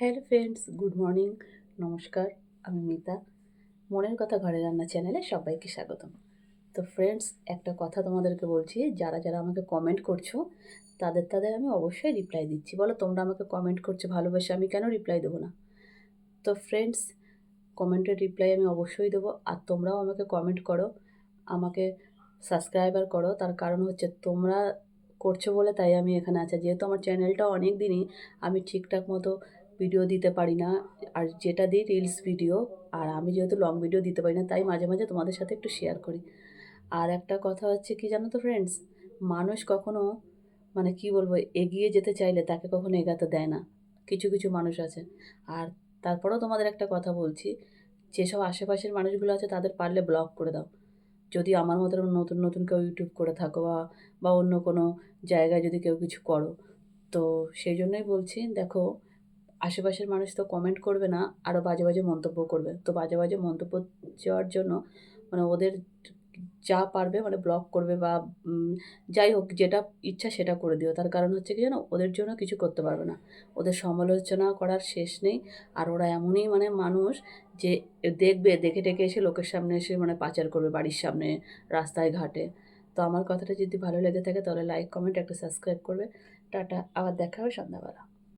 Hello friends, good morning. নমস্কার, আমি মিতা। মনের কথা ঘরে রান্না চ্যানেলে সবাইকে স্বাগতম। তো ফ্রেন্ডস, একটা কথা তোমাদেরকে বলছি, যারা যারা আমাকে কমেন্ট করছ, তাদের তাদের আমি অবশ্যই রিপ্লাই দিচ্ছি। বলো, তোমরা আমাকে কমেন্ট করছ, ভালোবেসে আমি কেন রিপ্লাই দেবো না? তো ফ্রেন্ডস কমেন্টের রিপ্লাই আমি অবশ্যই দেবো। আর তোমরাও আমাকে কমেন্ট করো, আমাকে সাবস্ক্রাইবার করো। তার কারণ হচ্ছে তোমরা করছ বলে তাই আমি এখানে আছি। যেহেতু আমার চ্যানেলটা অনেক দিনই, আমি ঠিকঠাক মতো ভিডিও দিতে পারি না, আর যেটা দিই রিলস ভিডিও আর আমি যেহেতু লং ভিডিও দিতে পারি না, তাই মাঝে মাঝে তোমাদের সাথে একটু শেয়ার করি। আর একটা কথা হচ্ছে কি জানো তো ফ্রেন্ডস মানুষ কখনো মানে কি বলব, এগিয়ে যেতে চাইলে তাকে কখনো এগাতে দেয় না। কিছু কিছু মানুষ আছে। আর তারপরেও তোমাদের একটা কথা বলছি, যেসব আশেপাশের মানুষগুলো আছে তাদের পারলে ব্লক করে দাও। যদি আমার মতো নতুন নতুন কেউ ইউটিউব করে থাকো বা বা অন্য কোনো জায়গায় যদি কেউ কিছু করো। তো সেই জন্যই বলছি, দেখো আশেপাশের মানুষ তো কমেন্ট করবে না আরও বাজে বাজে মন্তব্য করবে। তো বাজে বাজে মন্তব্য যাওয়ার জন্য মানে ওদের যা পারবে মানে ব্লক করবে বা যাই হোক যেটা ইচ্ছা সেটা করে দিও। তার কারণ হচ্ছে কি জানো, ওদের জন্য কিছু করতে পারবে না। ওদের সমালোচনা করার শেষ নেই। আর ওরা এমনই মানে মানুষ যে দেখবে, দেখে টেকে এসে লোকের সামনে এসে মানে পাচার করবে বাড়ির সামনে, রাস্তায়, ঘাটে। তো আমার কথাটা যদি ভালো লেগে থাকে তাহলে লাইক কমেন্ট একটা সাবস্ক্রাইব করবে। টাটা, আবার দেখা হবে সন্ধ্যাবেলা।